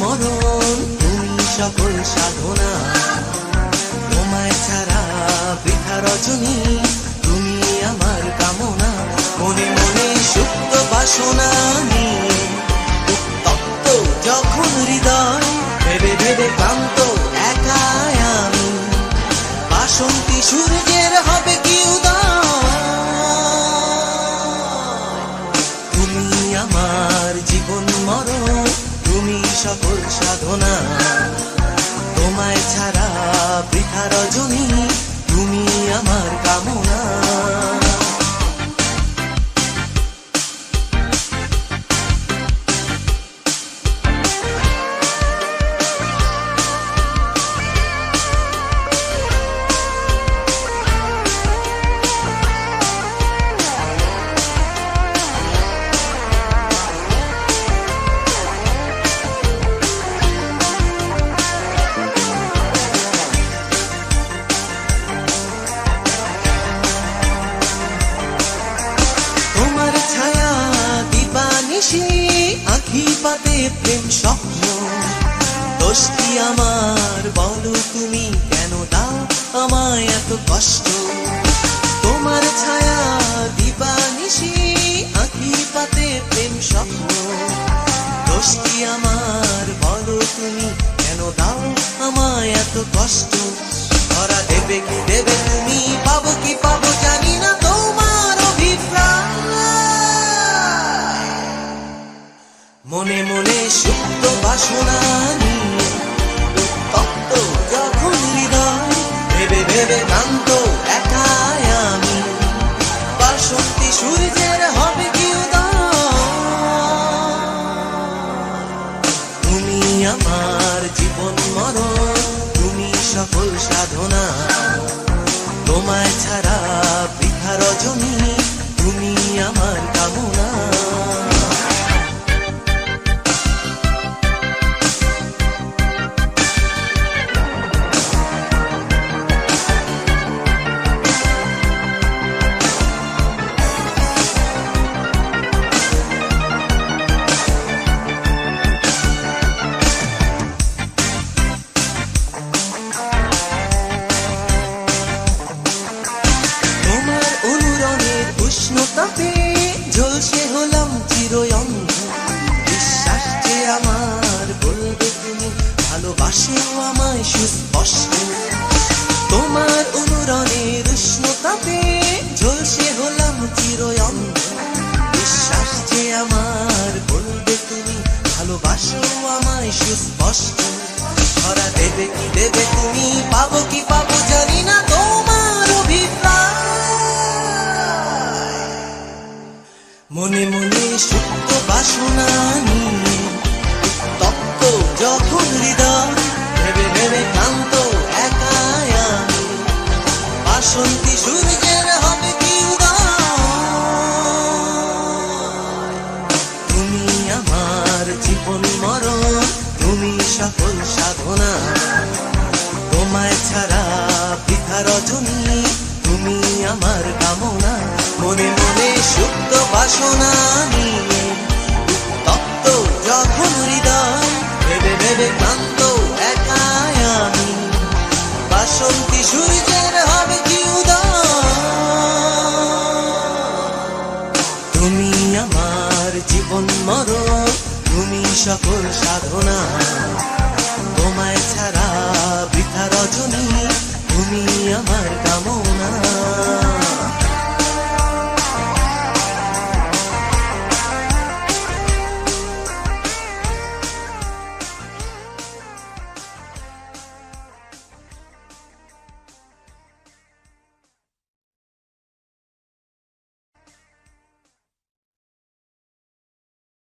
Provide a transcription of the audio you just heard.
মরণ, তুমি সকল সাধনা। তোমায় ছাড়া বৃথা রজনী, তুমি আমার কামনা। মনে মনে সুপ্ত বাসনা নিয়ে, উত্তপ্ত যখন হৃদয়, ভেবে ভেবে ক্লান্ত সকল সাধনা। তোমায় ছাড়া বৃথা রজনী তুমি আমার কামনা। দিবানিশি আখি পাতে প্রেম স্বপ্ন। দোষটি আমার, বলো তুমি কেন দাও আমায় এত কষ্ট? তোমার ছায়া দিবানিশি আখি পাতে প্রেম স্বপ্ন। দোষটি আমার, বলো তুমি কেন দাও আমায় এত কষ্ট? ধরা দেবে কি দেবে তুমি, পাবো কি পাবো মনে মনে সুপ্ত বাসনা যখন হৃদয়, ভেবে ভেবে ক্লান্ত একাই আমি। সূর্যের হবে কি তুমি আমার জীবন মরণ, তুমি সকল সাধনা। তোমায় ছাড়া উষ্ণতাতে ঝলসে হলাম চিরয়ন্ধ। বিশ্বাস যে আমার বলবে তুমি, ভালোবাসেও আমায় সুস্পষ্ট। তোমার অনুরণের উষ্ণতাতে ঝলসে হলাম চিরয়ন্ধ। বিশ্বাস যে আমার বলবে তুমি, ভালোবাসেও আমায় সুস্পষ্ট। ধরা দেবে কি দেবে তুমি, পাবো তোমায় ছাড়া বৃথা রজনী তুমি আমার কামনা। মনে মনে সুপ্ত বাসনা নিয়ে